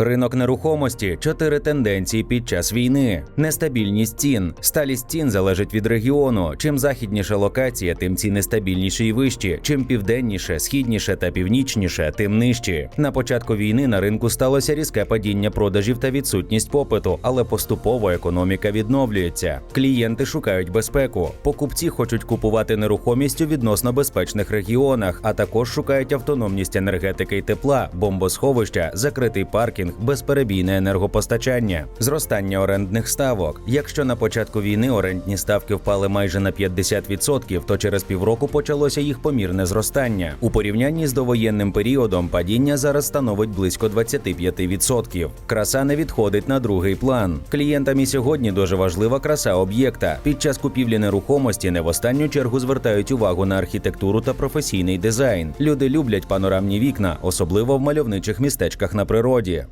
Ринок нерухомості чотири тенденції під час війни: нестабільність цін. Сталість цін залежить від регіону. Чим західніша локація, тим ціни стабільніші і вищі. Чим південніше, східніше та північніше, тим нижчі. На початку війни на ринку сталося різке падіння продажів та відсутність попиту, але поступово економіка відновлюється. Клієнти шукають безпеку. Покупці хочуть купувати нерухомість у відносно безпечних регіонах, а також шукають автономність енергетики й тепла, бомбосховища, закритий паркінг, безперебійне енергопостачання, зростання орендних ставок. Якщо на початку війни орендні ставки впали майже на 50%, то через півроку почалося їх помірне зростання. У порівнянні з довоєнним періодом падіння зараз становить близько 25%. Краса не відходить на другий план. Клієнтам і сьогодні дуже важлива краса об'єкта. Під час купівлі нерухомості не в останню чергу звертають увагу на архітектуру та професійний дизайн. Люди люблять панорамні вікна, особливо в мальовничих містечках на природі.